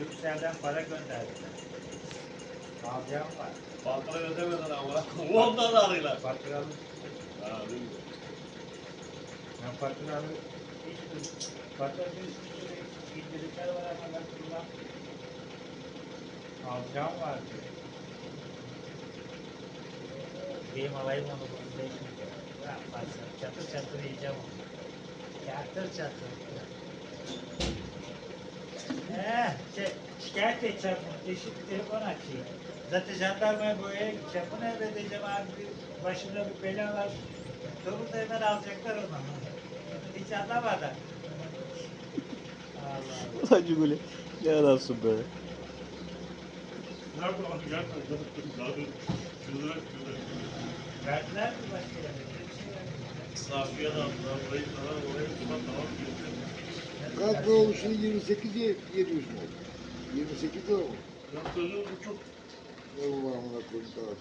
Türkcell'den para gönderdiler. Alacağım var. Bankada ödemeden ama. Ondan arıyorlar. Faturalı. Ha, değil mi? Ben faturalı hiç faturası üstünde indirimler var ama ben kullan. Alacağım var diyor. Diyeyim alayım onu bunu değişmeyeceğim. Ya fazla çatır çatır yiyeceğim onu. Çatır çatır. Şikayet edeceğim bir telefon açayım. Zaten jandarmaya boyaya gideceğim. Bunu emredeceğim abi. Bir, başımda bir bela var. Torunu da hemen alacaklar onu. Hiç anlamadan. Allah Allah. Hacı Gülü. Ne adamsın be. Nerede bak gerçekten zaten şurada şurada. Verdiler mi başka yere? Bir vermediler. Safiye de aldılar. Burayı sana oraya tutan tamam. Kadro oluşu 28 ye- 700 mu? 28 lira mı? Ya çocuğun bu çok Ne bu amına koyayım daha